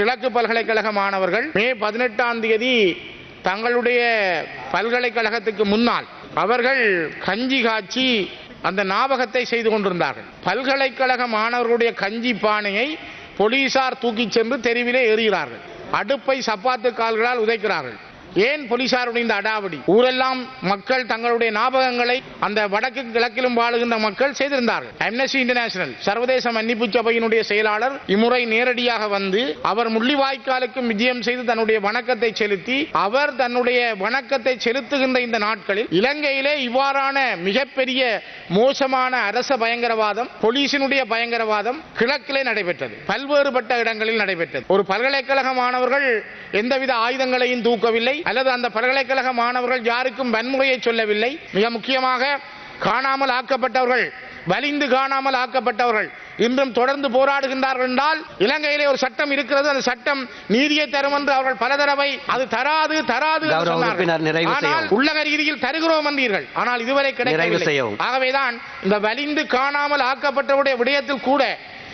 கிழக்கு பல்கலைக்கழக மாணவர்கள் மே பதினெட்டாம் தேதி தங்களுடைய பல்கலைக்கழகத்துக்கு முன்னால் அவர்கள் கஞ்சி காய்ச்சி அந்த ஞாபகத்தை செய்து கொண்டிருந்தார்கள். பல்கலைக்கழக மாணவர்களுடைய கஞ்சி பானையை போலீசார் தூக்கிச் சென்று தெருவிலே எறிகிறார்கள் அடுப்பை சப்பாத்து கால்களால் உதைக்கிறார்கள். ஏன் போலீசாருடைய இந்த அடாவடி? ஊரெல்லாம் மக்கள் தங்களுடைய ஞாபகங்களை அந்த வடக்கு கிழக்கிலும் வாழுகின்ற மக்கள் செய்திருந்தார்கள். அம்னஸ்டி இன்டர்நேஷனல் சர்வதேச மன்னிப்பு சபையினுடைய செயலாளர் இம்முறை நேரடியாக வந்து அவர் முள்ளிவாய்க்காலுக்கும் விஜயம் செய்து தன்னுடைய வணக்கத்தை செலுத்தி அவர் தன்னுடைய வணக்கத்தை செலுத்துகின்ற இந்த நாட்களில் இலங்கையிலே இவ்வாறான மிகப்பெரிய மோசமான அரச பயங்கரவாதம் போலீசினுடைய பயங்கரவாதம் கிழக்கிலே நடைபெற்றது. பல்வேறுபட்ட இடங்களில் நடைபெற்றது. ஒரு பல்கலைக்கழக மாணவர்கள் எந்தவித ஆயுதங்களையும் தூக்கவில்லை. அல்லது அந்த பல்கலைக்கழக மாணவர்கள் யாருக்கும் வன்முறையை சொல்லவில்லை. மிக முக்கியமாக காணாமல் ஆக்கப்பட்டவர்கள் வலிந்து காணாமல் ஆக்கப்பட்டவர்கள் இன்றும் தொடர்ந்து போராடுகின்றார்கள் என்றால் இலங்கையிலே ஒரு சட்டம் இருக்கிறது. அந்த சட்டம் நீதியை தரும் என்று அவர்கள் பல தடவை அது தராது தராது ஆனால். உள்ளக ரீதியில் தருகிறோம் என்றீர்கள். ஆனால் இதுவரை கிடைக்கவில்லை. ஆகவேதான் இந்த வலிந்து காணாமல் ஆக்கப்பட்டவருடைய விடயத்தில் கூட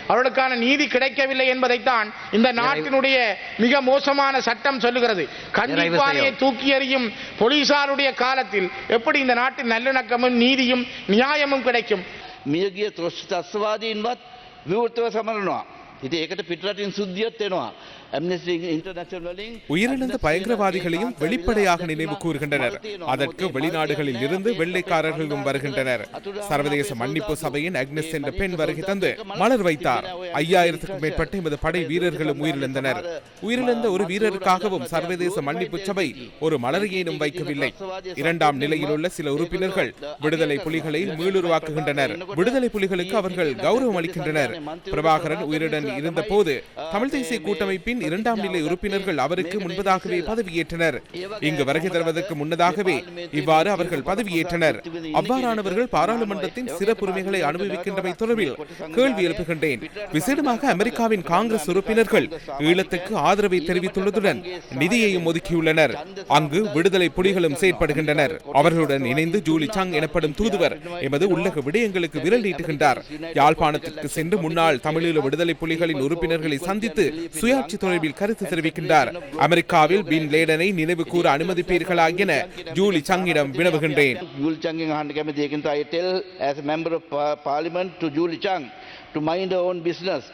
அவர்களுக்கான நீதி கிடைக்கவில்லை என்பதைத்தான் இந்த நாட்டினுடைய மிக மோசமான சட்டம் சொல்லுகிறது நிறைவு கண்டிப்பானையை செய்யவும். தூக்கி எறியும் போலீசாருடைய காலத்தில் எப்படி இந்த நாட்டின் நல்லிணக்கமும் நீதியும் நியாயமும் கிடைக்கும் මියගිය ත්‍රස්්තස්වාදීන්වත් විවෘතව සමරනවා. ඉති ඒකට පිටරටින් සුද්දියත් එනවා. உயிரிழந்த பயங்கரவாதிகளையும் வெளிப்படையாக நினைவு கூறுகின்றனர். அதற்கு வெளிநாடுகளில் இருந்து வெள்ளைக்காரர்களும் வருகின்றனர். சர்வதேச மன்னிப்பு சபையின் அக்னஸ் என்ற பெண் வருகை தந்து மலர் வைத்தார். ஐயாயிரத்துக்கும் மேற்பட்ட எமது படை வீரர்களும் உயிரிழந்தனர். உயிரிழந்த ஒரு வீரருக்காகவும் சர்வதேச மன்னிப்பு சபை ஒரு மலரியேனும் வைக்கவில்லை. இரண்டாம் நிலையில் உள்ள சில உறுப்பினர்கள் விடுதலை புலிகளை மீளுருவாக்குகின்றனர் விடுதலை புலிகளுக்கு அவர்கள் கௌரவம் அளிக்கின்றனர். பிரபாகரன் உயிருடன் இருந்த போது தமிழ் தேசிய கூட்டமைப்பின் கட்சியின் இரண்டாம் நிலை உறுப்பினர்கள் அவருக்கு முன்பதாகவே பதவியேற்றனர். இங்கு வருகை தருவதற்கு முன்னதாகவே இவ்வாறு அவர்கள் பதவியேற்றனர். அவ்வாறானவர்கள் பாராளுமன்றத்தின் சிறப்புரிமைகளை அனுபவிக்கின்றமை தொடர்பில் கேள்வி எழுப்புகின்றேன். விசேடமாக அமெரிக்காவின் காங்கிரஸ் உறுப்பினர்கள் ஈழத்துக்கு ஆதரவை தெரிவித்துள்ளதுடன் நிதியையும் ஒதுக்கியுள்ளனர். அங்கு விடுதலை புலிகளும் செயற்படுகின்றனர். அவர்களுடன் இணைந்து ஜூலி சங் எனப்படும் தூதுவர் எமது உள்ளக விடயங்களுக்கு விரல் நீட்டுகின்றார். யாழ்ப்பாணத்திற்கு சென்று முன்னாள் தமிழீழ விடுதலை புலிகளின் உறுப்பினர்களை சந்தித்து சுயாட்சி தொடர்பில் கருத்து தெரிவிக்கின்றார். அமெரிக்காவில் பின் லேடனை நினைவு கூற அனுமதிப்பீர்களா என ஜூலி சங்கிடம் வினவுகின்றேன்.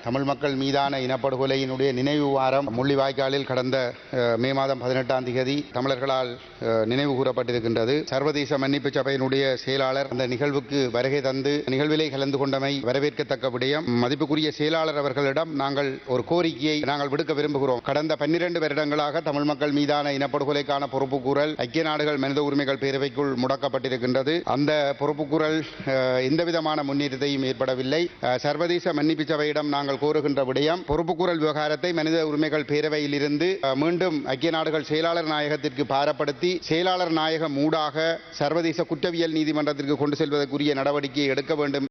தமிழ் மக்கள் மீதான இனப்படுகொலையினுடைய நினைவு வாரம் முள்ளிவாய்க்காலில் கடந்த மே மாதம் பதினெட்டாம் தேதி தமிழர்களால் நினைவு கூறப்பட்டிருக்கின்றது. சர்வதேச மன்னிப்பு சபையினுடைய செயலாளர் அந்த நிகழ்வுக்கு வருகை தந்து நிகழ்விலே கலந்து கொண்டமை வரவேற்கத்தக்க விடயம். மதிப்புக்குரிய செயலாளர் அவர்களிடம் நாங்கள் ஒரு கோரிக்கையை நாங்கள் விடுக்க விரும்புகிறோம். கடந்த பன்னிரண்டு வருடங்களாக தமிழ் மக்கள் மீதான இனப்படுகொலைக்கான பொறுப்புக்கூறல் ஐக்கிய நாடுகள் மனித உரிமைகள் பேரவைக்குள் முடக்கப்பட்டிருக்கின்றது. அந்த பொறுப்புக்கூறல் எந்த எந்தவிதமான முன்னேற்றத்தையும் ஏற்படவில்லை. சர்வதேச மன்னிப்பு சபையிடம் நாங்கள் கோருகின்ற விடயம் பொறுப்புக்கூறல் விவகாரத்தை மனித உரிமைகள் பேரவையில் இருந்து மீண்டும் ஐக்கிய நாடுகள் செயலாளர் நாயகத்திற்கு பாரப்படுத்தி செயலாளர் நாயகம் மூடாக சர்வதேச குற்றவியல் நீதிமன்றத்திற்கு கொண்டு செல்வதற்குரிய நடவடிக்கையை எடுக்க வேண்டும்